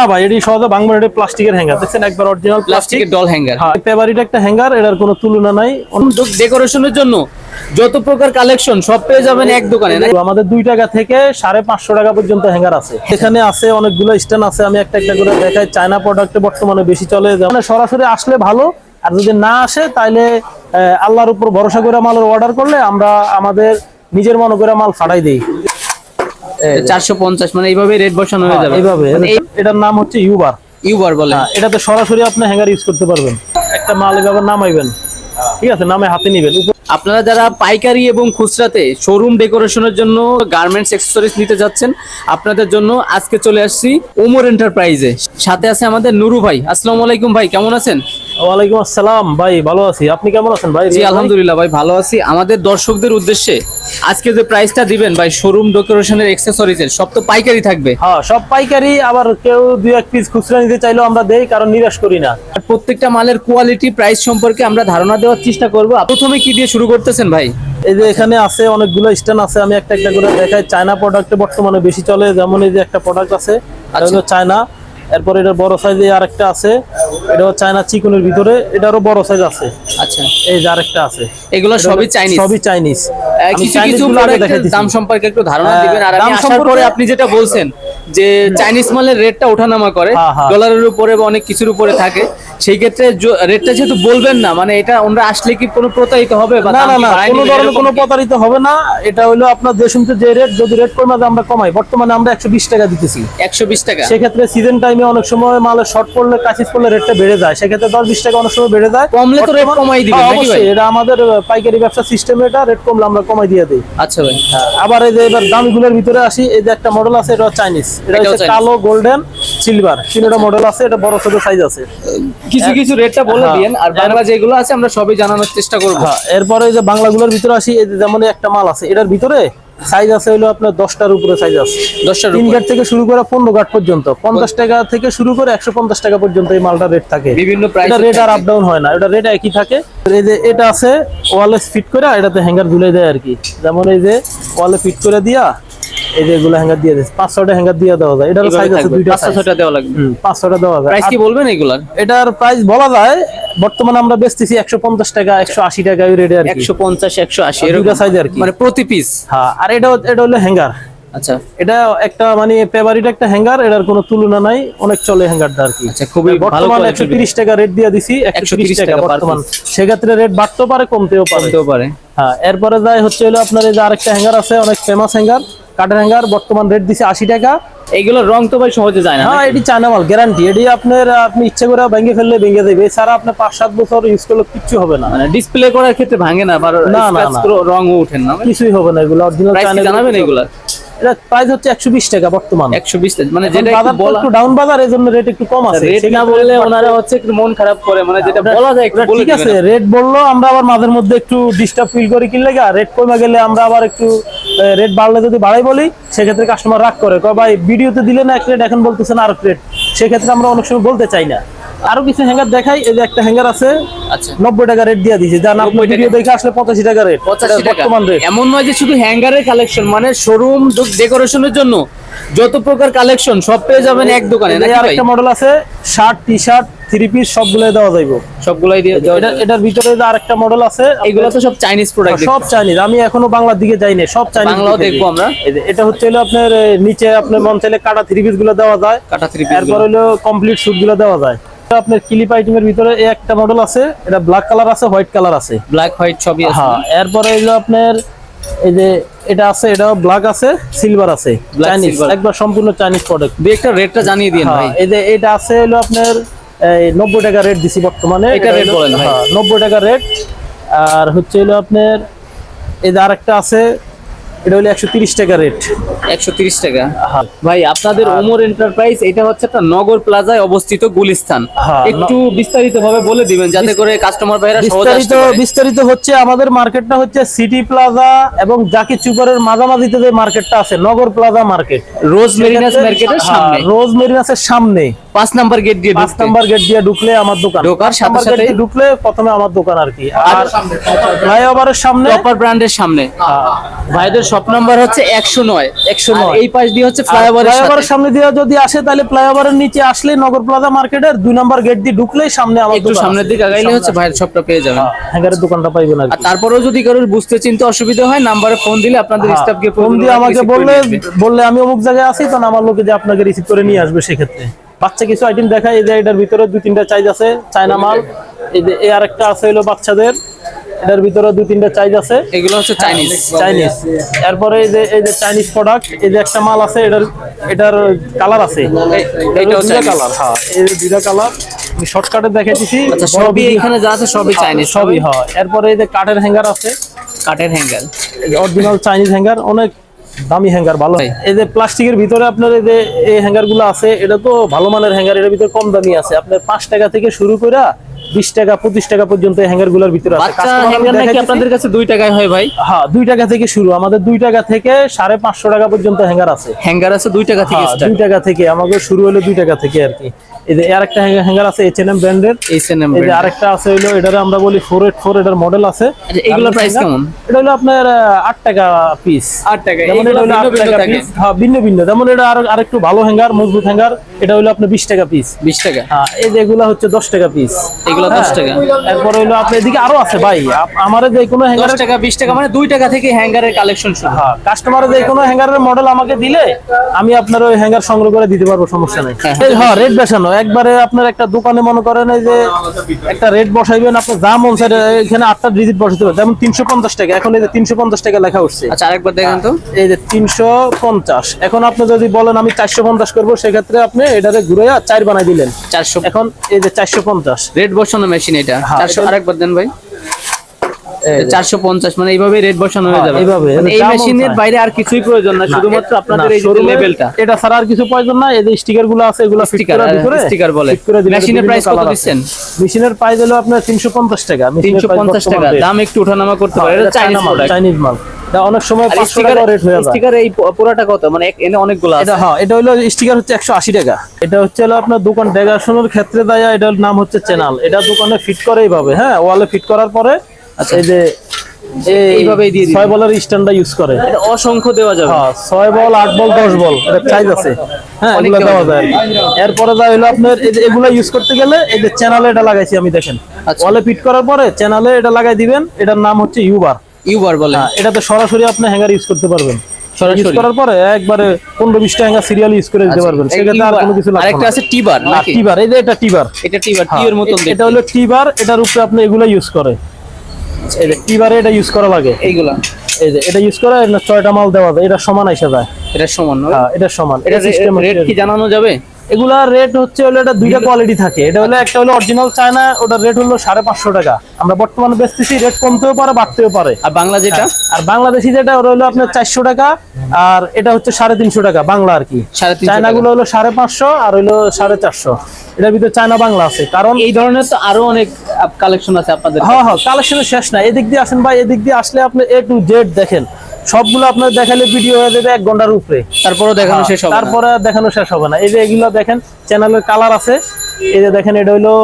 না ভাই এটি সহজে বাংলা এটি প্লাস্টিকের হ্যাঙ্গার। দেখছেন একবার অরিজিনাল প্লাস্টিকের ডল হ্যাঙ্গার হ্যাঁ ফেভারিট একটা হ্যাঙ্গার এটার কোনো তুলনা নাই। ডেকোরেশনের জন্য যত প্রকার কালেকশন সব পেয়ে যাবেন এক দোকানে আমাদের দুই টাকা থেকে সাড়ে পাঁচশো টাকা পর্যন্ত হ্যাঙ্গার আছে। এখানে আছে অনেকগুলো স্ট্যান্ড আছে আমি একটা একটা করে দেখাই। চায়না প্রোডাক্টে বর্তমানে বেশি চলে যেমন সরাসরি আসলে ভালো আর যদি না আসে তাহলে আল্লাহর উপর ভরসা করে মালের অর্ডার করলে আমরা আমাদের নিজের মনে করে মাল ফাটাই দিই। চারশো পঞ্চাশ মানে এইভাবে রেট বসানো হয়ে যাবে। এইভাবে। মানে এটার নাম হচ্ছে ইউবার ইউবার বলে। এটা তো সরাসরি আপনি হ্যাঙ্গার ইউজ করতে পারবেন। একটা মাল এভাবে নামাইবেন। ঠিক আছে নামে হাতে নিবেন। আপনারা যারা পাইকারি এবং খুচরাতে শোরুম ডেকোরেশনের জন্য গার্মেন্টস অ্যাক্সেসরিজ নিতে যাচ্ছেন আপনাদের জন্য আজকে চলে আসছি ওমর এন্টারপ্রাইজে সাথে আছে আমাদের নুরু ভাই। আসসালামু আলাইকুম ভাই কেমন আছেন? ওয়ালাইকুম আসসালাম। ভাই ভালো আছি। আপনি কেমন আছেন ভাই? জি আলহামদুলিল্লাহ ভাই ভালো আছি। আমাদের দর্শকদের উদ্দেশ্যে আজকে যে প্রাইসটা দিবেন ভাই শোরুম ডেকোরেশনের অ্যাক্সেসরিজের সব তো পাইকারি থাকবে। হ্যাঁ সব পাইকারি। আবার কেউ দুই এক পিস খুচরা নিতে চাইলেও আমরা দেই কারণ নিরাশ করি না। প্রত্যেকটা মালের কোয়ালিটি প্রাইস সম্পর্কে আমরা ধারণা দেওয়ার চেষ্টা করব। প্রথমে কি দিয়ে শুরু করতেছেন ভাই? এই যে এখানে আছে অনেকগুলো স্ট্যান্ড আছে আমি একটা একটা করে দেখাই। চায়না প্রোডাক্টে বর্তমানে বেশি চলে যেমন এই যে একটা প্রোডাক্ট আছে হলো চায়না। এরপর এটা বড় সাইজে আরেকটা আছে এটা চায়না চিকনের ভিতরে এটারও বড় সাইজ আছে। আচ্ছা। এই যে আরেকটা আছে। এগুলো সবই চাইনিজ সবই চাইনিজ কিছু কিছু প্রোডাক্টের দাম সম্পর্কে একটু ধারণা হ্যাঁ, দিবেন আর আমি দাম সম্পর্কে- আপনি যেটা বলছেন যে চাইনিজ মালের রেটটা ওঠানামা করে হ্যাঁ, হ্যাঁ। ডলারের উপরে বা অনেক কিছুর উপরে থাকে। সেই ক্ষেত্রে রেটটা যেহেতু বলবেন না মানে এটা ওনারা আসলে কি কোনো প্রতারিত হবে বা না না না কোনো ধরনের কোনো প্রতারিত হবে না। এটা হলো আপনার দেশমতে যে রেট যদি রেট কমে আমরা কমাই বর্তমানে আমরা একশো বিশ টাকা দিতেছি। 120 টাকা? সেক্ষেত্রে সিজন টাইমে অনেক সময় মালের শর্ট পড়লে কাছিস পড়লে রেটটা বেড়ে যায়। সেক্ষেত্রে দশ বিশ টাকা অনেক সময় বেড়ে যায়। কমলে তো বর্তমান- কমাই দিবেন হ্যাঁ? অবশ্যই। এটা আমাদের পাইকারি ব্যবসা সিস্টেমে এটা রেট কমলে আমরা কমাই দিয়ে দিই। আচ্ছা ভাই। আবার এই যে এবার দামিগুলোর ভিতরে আসি এই যে একটা মডেল আছে এটা চাইনিজ এটা হচ্ছে কালো গোল্ডেন সিলভার তিনটা মডেল আছে এটা বড় ছোট সাইজ আছে। কিছু কিছু রেটটা বলে হ্যাঁ। দিয়েন আর বাংলা যেগুলো আছে আমরা সবই জানানোর চেষ্টা করব। হ্যাঁ এরপরে যে বাংলাগুলোর ভিতরে আসি এই যে যেমন একটা মাল আছে এটার ভিতরে সাইজ আছে হলো আপনার দশটার উপরে সাইজ আছে। দশটার তিন গাট থেকে শুরু করে পনেরো গাট পর্যন্ত পঞ্চাশ টাকা থেকে শুরু করে একশো পঞ্চাশ টাকা পর্যন্ত এই মালটা রেট থাকে। বিভিন্ন রেট আর আপ ডাউন হয় না এটা রেট একই থাকে। এই যে এটা আছে ওয়ালে ফিট করে এটাতে হ্যাঙ্গার ঝুলে দেয় আর কি। যেমন এই যে ওয়ালে ফিট করে দিয়া এই যে এগুলো হ্যাঙ্গার দিয়ে হ্যাঙ্গার দেওয়া যায়। এটার সাইজ আছে দুইটা পাঁচশো দেওয়া লাগবে। হুম, দেওয়া যায়। প্রাইস কি বলবেন এগুলার? এটার প্রাইস বলা যায় বর্তমানে আমরা বেচতেছি একশো পঞ্চাশ টাকা একশো আশি টাকা ওই রেটে আর একশো পঞ্চাশ একশো আশি এরকম। সাইজ আর কি। মানে প্রতি পিস হ্যাঁ আর এটা এটা হলো হ্যাঙ্গার আচ্ছা। এটা একটা মানে ফেভারিট একটা হ্যাঙ্গার এটার কোনো তুলনা নাই অনেক চলে হ্যাঙ্গারটা আর কি। আচ্ছা খুবই ভালো বর্তমানে একশো তিরিশ টাকা রেট দিয়ে দিছি একশো 130 তিরিশ টাকা বর্তমান। সেক্ষেত্রে রেট বাড়তেও পারে কমতেও পারে। পারে। হ্যাঁ এরপরে যায় হচ্ছে হলো আপনার এই যে আরেকটা হ্যাঙ্গার আছে অনেক ফেমাস হ্যাঙ্গার কাঠের হ্যাঙ্গার বর্তমান রেট দিছে আশি টাকা। এগুলোর রং তো ভাই সহজে যায় না হ্যাঁ এটি চায়না মাল গ্যারান্টি এটি আপনার আপনি ইচ্ছে করে ভেঙে ফেললে ভেঙে দেবে। এছাড়া আপনার পাঁচ সাত বছর ইউজ করলে কিছু হবে না। মানে ডিসপ্লে করার ক্ষেত্রে ভাঙে না বা না, রং। ওঠেন না। কিছুই হবে না এগুলো। অরিজিনাল জানাবেন এগুলার এটা প্রাইস হচ্ছে একশো বিশ টাকা বর্তমান। একশো বিশ মানে যেটা একটু বাজার তো বলা একটু ডাউন বাজার এই রেট একটু কম আছে। রেট না সেক্ষেত্রে বললে ওনারা হচ্ছে একটু মন খারাপ করে মানে যেটা বলা যায় একটু ঠিক আছে রেট বলল আমরা আবার মাঝের মধ্যে একটু ডিস্টার্ব ফিল করি রেট কমে গেলে আমরা আবার একটু রেট বাড়লে যদি বাড়াই বলি সেক্ষেত্রে কাস্টমার রাগ করে। কয় ভাই ভিডিওতে দিলে না এক রেট এখন বলতেছেন আর রেট সেক্ষেত্রে আমরা অনেক সময় বলতে চাই না। আরও কিছু হ্যাঙ্গার দেখাই এই যে একটা হ্যাঙ্গার আছে। আচ্ছা। নব্বই টাকা রেট দিয়ে দিয়েছে। যান আপনি ভিডিও দেখে আসলে পঁচাশি টাকা রেট পঁচাশি টাকা। বর্তমান রেট এমন নয় যে শুধু হ্যাঙ্গারের কালেকশন মানে শোরুম ডেকোরেশনের জন্য যত প্রকার কালেকশন সব পেয়ে যাবেন এক দোকানে নাকি আর ভাই? একটা মডেল আছে shirt T shirt three piece সবগুলো দেওয়া যাইব। সবগুলাই দিয়ে দেওয়া এটা এটার ভিতরে যে আরেকটা মডেল আছে এগুলো তো সব চাইনিজ প্রোডাক্ট সব চাইনিজ আমি এখনও বাংলার দিকে যাইনি সব চাইনিজ বাংলাও দেখব আমরা। এটা হচ্ছে হলো আপনার নিচে আপনার মন চাইলে কাটা থ্রি পিসগুলো দেওয়া যায়। কাটা থ্রি পিস এরপর হলো কমপ্লিট স্যুটগুলো দেওয়া যায়। আপনার ক্লিপ আইটেমের ভিতরে একটা মডেল আছে এটা ব্ল্যাক কালার আছে হোয়াইট কালার আছে। ব্ল্যাক হোয়াইট সবই আছে। হ্যাঁ এরপরে হলো আপনার এই যে এটা আছে এটাও ব্ল্যাক আছে সিলভার আছে চাইনিজ একবার সম্পূর্ণ চাইনিজ প্রোডাক্ট দুই একটা রেটটা জানিয়ে দিন ভাই। হ্যাঁ এই যে এটা আছে হলো আপনার এই নব্বই টাকা রেট দিছি বর্তমানে। এটা হলো- বলেন ভাই। হ্যাঁ, নব্বই টাকা রেট আর হচ্ছে হলো আপনার এই যে আরেকটা আছে এটা হলো একশো তিরিশ টাকা রেট একশো তিরিশ টাকা। হ্যাঁ। ভাই আপনাদের ওমর এন্টারপ্রাইজ এটা হচ্ছে একটা নগর প্লাজায় অবস্থিত গুলিস্তান। হ্যাঁ, একটু বিস্তারিত ভাবে বলে দিবেন যাতে করে কাস্টমার ভাইরা বিস্তারিত বিস্তারিত হচ্ছে আমাদের মার্কেটটা হচ্ছে সিটি প্লাজা এবং জাকি চুপারের মাঝামাঝিতে যে মার্কেটটা আছে নগর প্লাজা মার্কেট। রোজ মেরিনাস মার্কেটের সামনে। রোজ মেরিনাসের সামনে। পাঁচ নাম্বার গেট দিয়ে পাঁচ নাম্বার গেট দিয়ে ঢুকলে আমার দোকান। ঢোকার সাথে দিয়ে ঢুকলে প্রথমে আমার দোকান আর কি। আর ফ্লাইওভারের সামনে টপার ব্র্যান্ডের সামনে। হ্যাঁ, ভাইদের শপ নাম্বার হচ্ছে একশো নয় 109 এই পাশ দিয়ে হচ্ছে ফ্লাইওভারের সামনে দিয়ে যদি আসে তাহলে ফ্লাইওভারের নিচে আসলে নগর প্লাজা মার্কেটের দুই নম্বর গেট দিয়ে ঢুকলেই সামনে আমার একটু সামনের। দিকে আগাইলে হচ্ছে ভাইয়ের শপটা পেয়ে যাবেন। হ্যাঁ, হ্যাঙ্গারের দোকানটা পাইবেন আর তারপরেও যদি কারোর বুঝতে চিনতে অসুবিধা হয় নাম্বারে ফোন দিলে আপনাদের হ্যাঁ, স্টাফকে ফোন দিয়ে আমাকে বললে বললে আমি অমুক জায়গায় আছি তখন আমার লোকে যে আপনাকে রিসিভ করে নিয়ে আসবে সেক্ষেত্রে। বাচ্চা কিছু আইটেম দেখায় এই যে এটার ভিতরে দুই তিনটা চাইজ আছে চায়না মাল। এই যে আরেকটা আছে হলো বাচ্চাদের। এটার ভিতরে দুই তিনটা চাইজ আছে। এগুলো হচ্ছে চাইনিজ চাইনিজ এরপরে এই যে এই যে চাইনিজ প্রোডাক্ট এই যে একটা মাল আছে এটার এটার কালার আছে। দুইটা Chinese। কালার হ্যাঁ এই যে দুইটা কালার আমি শর্টকাটে দেখাইতেছি। আচ্ছা সবই এখানে যা আছে সবই চাইনিজ সবই হ্যাঁ। এরপরে এই যে কাঠের হ্যাঙ্গার আছে। কাঠের হ্যাঙ্গার অরিজিনাল চাইনিজ হ্যাঙ্গার অনেক দামি হ্যাঙ্গার ভালো। এই যে প্লাস্টিকের ভিতরে আপনার এই যে এই হ্যাঙ্গারগুলো আছে এটা তো ভালো মানের হ্যাঙ্গার এর ভিতরে কম দামি আছে। আপনার পাঁচ টাকা থেকে শুরু করে বিশ টাকা পঁচিশ টাকা পর্যন্ত এই হ্যাঙ্গারগুলোর ভিতরে আছে। হ্যাঙ্গার নাকি আপনাদের কাছে দুই টাকায় হয় ভাই? হ্যাঁ দুই টাকা থেকে শুরু। আমাদের দুই টাকা থেকে সাড়ে পাঁচশো টাকা পর্যন্ত হ্যাঙ্গার আছে। হ্যাঙ্গার আছে দুই টাকা থেকে হ্যাঁ, স্টার্ট দুই টাকা থেকে। আমাকে শুরু হলো দুই টাকা থেকে আর কি। এই যে আর একটা হ্যাঙ্গার আছে এইচ এন এম ব্র্যান্ডের এইচ এন এম এই যে আরেকটা আছে হইল এটারে আমরা বলি ফোর এইট ফোর এটার মডেল আছে। আচ্ছা, এগুলোর price কেমন? এটা হলো আপনার আহ, আট টাকা পিস আট টাকা যেমন এটা হলো আট টাকা পিস হ্যাঁ ভিন্ন ভিন্ন। যেমন এটা আর আরেকটু ভালো হ্যাঙ্গার মজবুত হ্যাঙ্গার এটা হলো আপনার বিশ টাকা পিস বিশ টাকা। হ্যাঁ এই যে এগুলা হচ্ছে দশ টাকা পিস এগুলো দশ টাকা। এরপরে হলো এদিকে আরও আছে ভাই। যে কোনো হ্যাঙ্গার টাকা বিশ টাকা মানে দুই টাকা থেকে হ্যাঙ্গারের কালেকশন শুরু। হ্যাঁ কাস্টমার যে কোনো হ্যাঙ্গারের মডেল আমাকে দিলে আমি আপনার ওই হ্যাঙ্গার সংগ্রহ করে দিতে পারব সমস্যা নেই। হ্যাঁ। এই হ্যাঁ রেট বেসানো। একবারে আপনার একটা দোকানে মনে করেন এই যে একটা রেট বসাইবেন আপনার যা মন চায় এখানে আটটা ডিজিট বসাতে হবে যেমন তিনশো পঞ্চাশ টাকা। এখন এই যে তিনশো পঞ্চাশ টাকা লেখা উঠছে। আচ্ছা আরেকবার দেখেন তো। এই যে তিনশো পঞ্চাশ। এখন আপনি যদি বলেন আমি চারশো পঞ্চাশ করব সেক্ষেত্রে আপনি এটারে ঘুরে চার বানাই দিলেন। চারশো এখন এই যে চারশো পঞ্চাশ। রেড বসানো মেশিন এটা। হ্যাঁ, চারশো আরেকবার দেন ভাই। চারশো পঞ্চাশ মানে এইভাবে রেড বসানো হয়ে হ্যাঁ, যাবে। মানে এই মেশিনের বাইরে আর কিছুই প্রয়োজন না শুধুমাত্র আপনাদের এই লেভেলটা এটা ছাড়া আর কিছু প্রয়োজন না এই যে স্টিকারগুলো আছে এগুলো ফিট Sticker, করে হ্যাঁ, বলে। মেশিনের price কত দিচ্ছেন? মেশিনের প্রাইস হলো আপনার তিনশো পঞ্চাশ টাকা। তিনশো পঞ্চাশ টাকা। দাম একটু ওঠানামা করতে পারে এটা চাইনিজ মাল। চাইনিজ মাল। অনেক সময় স্টিকার টাকা রেট হয়ে যায়। স্টিকার এই পুরাটা কত? মানে এনে অনেকগুলো আছে। এটা হ্যাঁ এটা হলো স্টিকার হচ্ছে একশো আশি টাকা। এটা হচ্ছে হলো আপনার দোকান দেখাশোনার ক্ষেত্রে দেয় এটার নাম হচ্ছে চ্যানেল এটা দোকানে ফিট করে এইভাবে হ্যাঁ ওয়ালে ফিট করার পরে আচ্ছা। এই যে এই- এইভাবেই দিয়ে দিবে। ছয় বলের স্ট্যান্ডটা ইউজ করে। এটা অসংখ্য দেওয়া যাবে। হ্যাঁ বল আট বল দশ বল এটা সাইজ আছে। হ্যাঁ এগুলো দেওয়া দেওয়া যায়। এরপরে যা হলো আপনার এই যে এগুলো ইউজ করতে গেলে এই যে চ্যানেলে এটা লাগাইছি আমি দেখেন। আচ্ছা। ওয়ালে ফিট করার পরে চ্যানেলে এটা লাগাই দিবেন। এটার নাম হচ্ছে ইউবার ইউবার বলে। হ্যাঁ এটাতে সরাসরি আপনি হ্যাঙ্গার ইউজ করতে পারবেন। সরাসরি? ইউজ করার পরে একবারে পনেরো বিশটা হ্যাঙ্গার সিরিয়াল ইউজ করে দিতে পারবেন। সেক্ষেত্রে আর কোনো কিছু লাগবে আরেকটা আছে টিবার নাকি? টিবার এই যে এটা টিবার এটা টিবার হ্যাঁ, মতন এটা হলো টিবার এটার উপরে আপনি এগুলো ইউজ করে। এই যে টিবারে এটা ইউজ করা লাগে। এইগুলা। এই যে এটা ইউজ করে এটা ছয়টা মাল দেওয়া যায়। এটা সমান এসে যায়। এটা সমান না? হ্যাঁ এটা সমান। এটা এটা সিস্টেম রেট কি জানানো যাবে? এগুলার রেট হচ্ছে হলো এটা দুইটা কোয়ালিটি থাকে। এটা হলো একটা হলো অরিজিনাল চায়না ওটার রেট হলো সাড়ে পাঁচশো টাকা। আমরা বর্তমানে বেচতেছি রেট কমতেও পারে বাড়তেও পারে। আর বাংলা যেটা? আর বাংলাদেশি যেটা ওটা হলো আপনার চারশো টাকা আর এটা হচ্ছে সাড়ে তিনশো টাকা বাংলা আর কি। চায়না গুলো হলো সাড়ে পাঁচশো আর হলো সাড়ে চারশো। এটার ভিতরে চায়না বাংলা আছে কারণ এই ধরনের তো আরও অনেক কালেকশন আছে আপনাদের হ্যাঁ হ্যাঁ কালেকশনের শেষ না এদিক দিয়ে আসেন ভাই এদিক দিয়ে আসলে আপনি এ টু জেড দেখেন। সবগুলো আপনার দেখালে ভিডিও হয়ে যাবে এক ঘণ্টার উপরে। তারপরে দেখানো শেষ হবে। তারপরে দেখানো শেষ হবে না। এই যে এগুলো দেখেন চ্যানেলের কালার আছে। এই যে দেখেন এটা হলো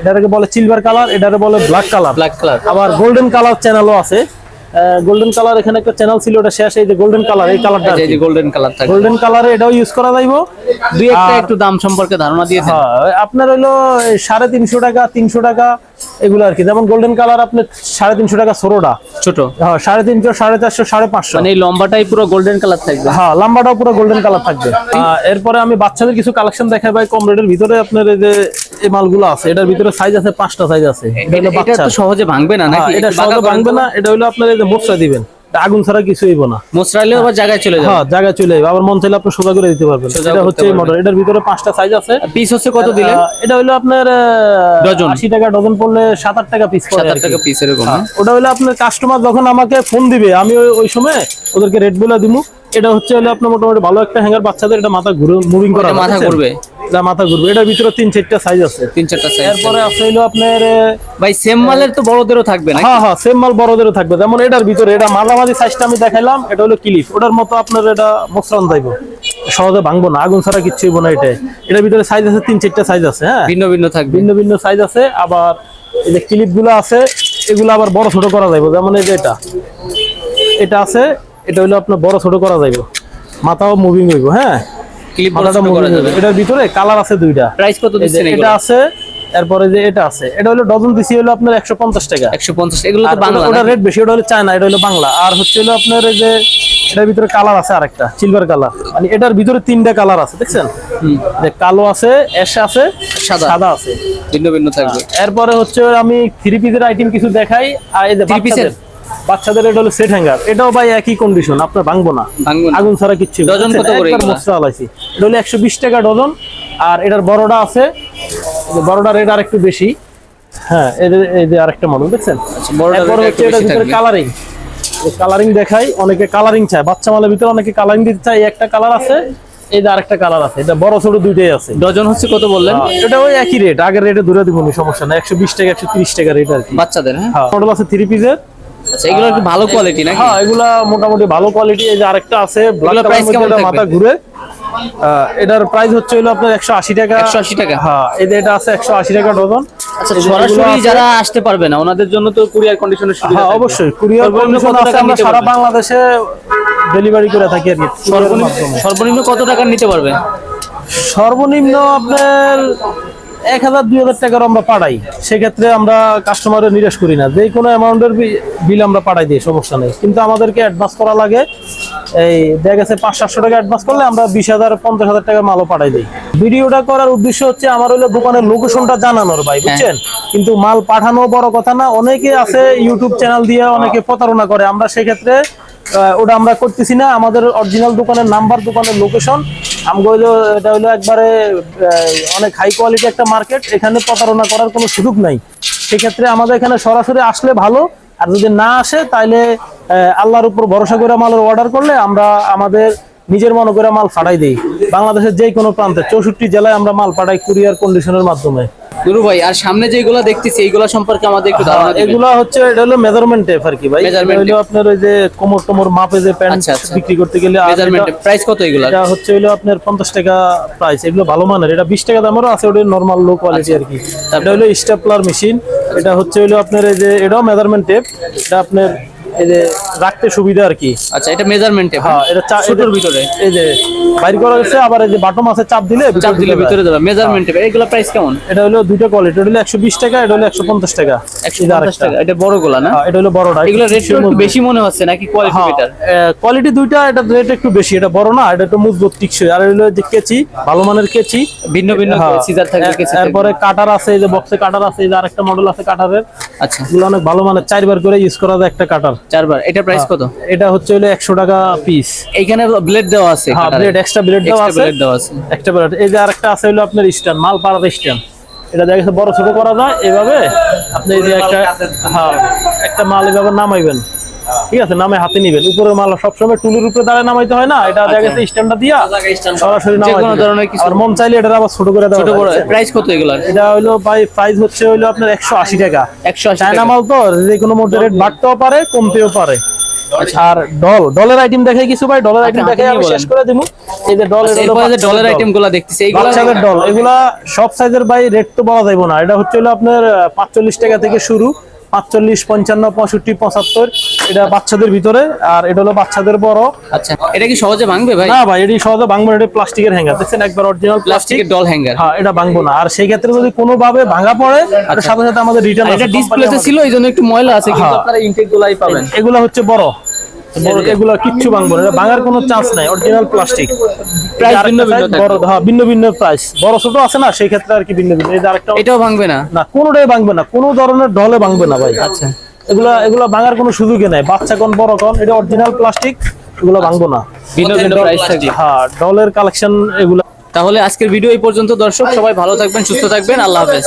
এটাকে বলে সিলভার কালার এটাকে বলে ব্ল্যাক কালার ব্ল্যাক কালার আবার গোল্ডেন কালার চ্যানেলও আছে। গোল্ডেন কালার এখানে একটা চ্যানেল ছিল ওটা শেষ এই যে গোল্ডেন কালার এই কালারটা এই যে গোল্ডেন কালার থাকে গোল্ডেন কালারে এটাও ইউজ করা যাইবো। দুই একটা একটু দাম সম্পর্কে ধারণা দিয়েছেন। হ্যাঁ আপনার সাড়ে তিনশো টাকা তিনশো টাকা এগুলো আর কি। যেমন গোল্ডেন কালার সাড়ে তিনশো টাকা ষোলোটা ছোট। হ্যাঁ সাড়ে তিনশো সাড়ে চারশো সাড়ে পাঁচশো। মানে এই লম্বাটাই পুরো গোল্ডেন কালার থাকবে। হ্যাঁ লম্বাটাও পুরো গোল্ডেন কালার থাকবে। এরপরে আমি বাচ্চাদের কিছু কালেকশন দেখাই ভাই কম রেটের ভিতরে আপনার এই যে এই মালগুলো আছে এটার ভিতরে সাইজ আছে পাঁচটা সাইজ আছে। এটা হলো তো সহজে ভাঙবে না হ্যাঁ, নাকি? এটা সহজে ভাঙবে না এটা হলো আপনার যে মোচড়া দিবেন। আগুন ছাড়া কিছু হইব না। মোচড়াইলেও আবার জায়গায় চলে যাবে। হ্যাঁ জায়গায় চলে যাবে। আবার মন চাইলে আপনি সোজা করে দিতে পারবেন। এটা হচ্ছে মডেল এটার ভিতরে পাঁচটা সাইজ আছে। পিস হচ্ছে কত দিলেন এটা হলো আপনার ডজন। আশি টাকা ডজন পড়লে সাত আট টাকা পিস পড়ে 7 8 টাকা পিস এরকম হ্যাঁ? ওটা হলো আপনার কাস্টমার যখন আমাকে ফোন দিবে আমি ওই- সময় ওদেরকে রেট বলে দিব এটা হচ্ছে হলো আপনার মোটামুটি ভালো একটা হ্যাঙ্গার বাচ্চাদের এটা মাথা ঘুরে মুভিং করা মাথা ঘুরবে? এটা মাথা ঘুরবে। এটার ভিতরে তিন চারটা সাইজ আছে। তিন চারটা সাইজ এরপরে আছে হলো আপনার ভাই সেম মালের তো বড়দেরও থাকবে না হ্যাঁ হ্যাঁ সেম মাল বড়দেরও থাকবে। যেমন এটার ভিতরে এটা মাঝামাঝি সাইজটা আমি দেখাইলাম এটা হলো ক্লিপ ওটার মতো আপনার এটা মসরান যাইব সহজে ভাঙবো না আগুন ছাড়া কিচ্ছু হইব না এটা এটার ভিতরে সাইজ আছে তিন চারটা সাইজ আছে হ্যাঁ? ভিন্ন ভিন্ন থাকবে। ভিন্ন ভিন্ন সাইজ আছে আবার এই যে ক্লিপগুলো আছে এগুলো আবার বড় ছোট করা যাবে যেমন এই যে এটা। এটা আছে এটা হলো আপনার বড় ছোট করা যাইব। মাথাও মুভিং হইব হ্যাঁ? ক্লিপ মাথাটা করা যাবে। এটার ভিতরে কালার আছে দুইটা। প্রাইস কত দিচ্ছেন এটা আছে এরপরে যে এটা আছে এটা হলো ডজন দিছি হলো আপনার একশো পঞ্চাশ টাকা। একশো পঞ্চাশ এগুলো তো বাংলা ওটা- রেট বেশি ওটা হলো চায়না এটা হলো বাংলা। আর হচ্ছে হলো আপনার এই যে এটার ভিতরে কালার আছে আরেকটা সিলভার কালার মানে এটার ভিতরে তিনটা কালার আছে দেখছেন? যে কালো আছে অ্যাশ আছে সাদা। সাদা আছে। ভিন্ন ভিন্ন থাকবে। এরপরে হচ্ছে আমি থ্রি পিসের আইটেম কিছু দেখাই আর এই যে Three piece-এর? বাচ্চাদের এটা হলো সেট হ্যাঙ্গার এটাও ভাই একই কন্ডিশন আপনার ভাঙবো না। আগুন ছাড়া কিচ্ছু ডজন কত করে মশলা আলাইছি। এটা হলো একশো বিশ টাকা ডজন আর এটার বড়টা আছে। বড়টা রেট আর একটু বেশি। হ্যাঁ এই যে- আরেকটা মডেল দেখছেন? আচ্ছা। কালারিং কালারিং দেখাই অনেকে কালারিং চায়। বাচ্চা মালের ভিতরে অনেকে কালারিং দিতে চায়। একটা কালার আছে এই যে আরেকটা কালার আছে। এটা বড় ছোট দুইটাই আছে। ডজন হচ্ছে কত বললেন? হ্যাঁ, এটা ওই একই রেট আগের রেটে দূরে দিব সমস্যা না একশো বিশ টাকা একশো তিরিশ টাকা রেট আর কি। বাচ্চাদের হ্যাঁ? হ্যাঁ মডেল আছে থ্রি পিসের আচ্ছা এগুলো একটু ভালো কোয়ালিটি নাকি? হ্যাঁ এগুলা মোটামুটি ভালো কোয়ালিটি এই যে আরেকটা আছে ব্ল্যাক কালার কেমন মাথা ঘুরে। এটার প্রাইস হচ্ছে হলো আপনার একশো আশি টাকা। 180 টাকা? হ্যাঁ এই যে এটা আছে একশো আশি টাকা ডজন। আচ্ছা সরাসরি যারা আসতে পারবে না ওনাদের জন্য তো কুরিয়ার কন্ডিশনের সুবিধা হ্যাঁ অবশ্যই। কুরিয়ার কন্ডিশন আছে টাকা আমরা সারা বাংলাদেশে ডেলিভারি করে থাকি আর কি সর্বনিম্ন সর্বনিম্ন কত টাকার নিতে পারবে? সর্বনিম্ন আপনার এক হাজার দুই হাজার টাকার আমরা পাঠাই। সেক্ষেত্রে আমরা কাস্টমারের নিরাশ করি না। যে কোনো অ্যামাউন্টের বিল আমরা পাঠাই দিই সমস্যা নেই। কিন্তু আমাদেরকে অ্যাডভান্স করা লাগে। এই দেখা গেছে পাঁচ সাতশো টাকা অ্যাডভান্স করলে আমরা বিশ হাজার পঞ্চাশ হাজার টাকা মালও পাঠাই দিই। ভিডিওটা করার উদ্দেশ্য হচ্ছে আমার হলো দোকানের লোকেশনটা জানানোর ভাই বুঝছেন? কিন্তু মাল পাঠানো বড় কথা না অনেকে আছে ইউটিউব চ্যানেল দিয়ে অনেকে প্রতারণা করে। আমরা সেক্ষেত্রে ওটা আমরা করতেছি না। আমাদের অরিজিনাল দোকানের নাম্বার দোকানের লোকেশন আমগো হইল এটা হইল একবারে অনেক হাই কোয়ালিটি একটা মার্কেট এখানে প্রতারণা করার কোনো সুযোগ নাই। সেক্ষেত্রে আমাদের এখানে সরাসরি আসলে ভালো, আর যদি না আসে তাহলে আল্লাহর উপর ভরসা করে মালের অর্ডার করলে আমরা আমাদের নিজের মনে করে মাল ফাটাই দিই। বাংলাদেশের যে কোনো প্রান্তে, চৌষট্টি জেলায় আমরা মাল পাঠাই কুরিয়ার কন্ডিশনের মাধ্যমে। দুরু ভাই আর সামনে যেগুলো দেখতেছি এইগুলো সম্পর্কে আমাদের একটু ধারণা দিবেন। এগুলা হচ্ছে এটা হলো মেজারমেন্ট টেপ আর কি ভাই। হলো আপনার ওই যে কোমর টোমর মাপে যে প্যান্ট আচ্ছা, আচ্ছা। বিক্রি করতে গেলে মেজারমেন্ট প্রাইস কত এগুলো এটা হচ্ছে হলো আপনার পঞ্চাশ টাকা প্রাইস এগুলো ভালো মানের। এটা বিশ টাকা দামেরও আছে ওটা নর্মাল লো কোয়ালিটি আর কি। এটা হলো স্টেপলার মেশিন এটা হচ্ছে হলো আপনার এই যে এটাও মেজারমেন্ট টেপ এটা আপনার রাখতে সুবিধা আর কি। আচ্ছা এটা মেজারমেন্ট হ্যাঁ এটা ছোটর ভিতরে? এই যে বাইর করা হচ্ছে আবার এই যে বাটম আছে চাপ দিলে চাপ দিলে ভিতরে যাবে। মেজারমেন্ট এগুলো প্রাইস কেমন? এটা হলো দুইটা কোয়ালিটি এটা হলো একশো বিশ টাকা এটা হলো একশো পঞ্চাশ টাকা। একশো এই যে পঞ্চাশ আরেকটা। টাকা। এটা বড় গোলা না? হ্যাঁ, এটা হলো বড়টা এগুলো রেট একটু বেশি মনে হচ্ছে নাকি কোয়ালিটি হ্যাঁ, বেটার কোয়ালিটি দুইটা এটা রেট একটু বেশি এটা বড় না এটা একটু মজবুত টিকসই। আর হলো যে কেচি ভালো মানের কেচি। ভিন্ন ভিন্ন হ্যাঁ, সিজার এর- কিছু থাকবে। এরপরে কাটার আছে এই যে বক্সে কাটার আছে এই যে আরেকটা মডেল আছে কাটারের আচ্ছা। এগুলো অনেক ভালো মানের চারবার করে ইউজ করা যায় একটা কাটার চারবার এটা প্রাইস কত? এটা হচ্ছে হলো একশো টাকা পিস এইখানে ব্লেড দেওয়া আছে হ্যাঁ। ব্লেড এক্সট্রা ব্লেড দেওয়া আছে। ব্লেড দেওয়া আছে। একটা ব্লেড এই যে আরেকটা আছে হলো আপনার স্ট্যান্ড মাল পাড়ার স্ট্যান্ড এটা দেখা গেছে বড় ছোট করা যায় এভাবে আপনি যে একটা হ্যাঁ একটা মাল এভাবে নামাইবেন। ঠিক আছে নামে হাতে নিবেন। উপরের মাল সবসময় টুলের উপরে দাঁড়ায় নামাইতে হয় না এটা দেখা গেছে স্ট্যান্ডটা দিয়া সরাসরি ধরনের কিছু। আর মন চাইলে এটা আবার ছোট করে দেওয়া প্রাইস কত এগুলো এটা হলো ভাই প্রাইস হচ্ছে হলো আপনার একশো আশি টাকা। একশো আশি চায়না টাকা। মাল তো যে কোনো মধ্যে রেট বাড়তেও পারে কমতেও পারে। আর ডল ডলের আইটেম দেখাই কিছু ভাই ডলের আইটেম দেখাই আমি শেষ করে দিব। এই যে ডল আচ্ছা, এরপরে যে ডলার আইটেম দেখতেছি এইগুলো বাচ্চাদের ডল এগুলা সব সাইজের ভাই রেট তো বলা যাবে না। এটা হচ্ছে হলো আপনার পাঁচচল্লিশ টাকা থেকে শুরু। পাঁচচল্লিশ পঞ্চান্ন পঁয়ষট্টি পঁচাত্তর। এটা বাচ্চাদের ভিতরে আর এটা হলো বাচ্চাদের বড়। আচ্ছা এটা কি সহজে ভাঙবে ভাই? না ভাই এটি সহজে ভাঙবো না, এটা প্লাস্টিকের হ্যাঙ্গার। দেখছেন একবার অরিজিনাল প্লাস্টিকের ডল হ্যাঙ্গার হ্যাঁ এটা ভাঙবো না। আর সেই ক্ষেত্রে যদি কোনোভাবে ভাঙা পড়ে এটার সাথে সাথে আমাদের রিটার্ন এটা ডিসপ্লেতে ছিল এই জন্য একটু ময়লা আছে কিন্তু হ্যাঁ। আপনারা ইনটেক গুলাই পাবেন। এগুলা হচ্ছে বড়। এগুলা কিচ্ছু ভাঙবো না। ভাঙার কোনো চান্স নাই অরিজিনাল প্লাস্টিক Price ভিন্ন ভিন্ন বড় হ্যাঁ ভিন্ন ভিন্ন প্রাইস বড় ছোট আছে না সেই ক্ষেত্রে আর কি ভিন্ন ভিন্ন। এই আরেকটা এটাও ভাঙবে না? না কোনোটাই ভাঙবে না। কোনো ধরনের ডলে ভাঙবে না ভাই। আচ্ছা। এগুলা এগুলা ভাঙার কোনো সুযোগই নাই। বাচ্চা কোন বড় কোন এটা অরিজিনাল প্লাস্টিক এগুলো ভাঙবো না। ভিন্ন ভিন্ন প্রাইস থাকবে। হ্যাঁ ডলের কালেকশন এগুলা তাহলে আজকের ভিডিও এই পর্যন্ত দর্শক সবাই ভালো থাকবেন সুস্থ থাকবেন। আল্লাহ হাফেজ।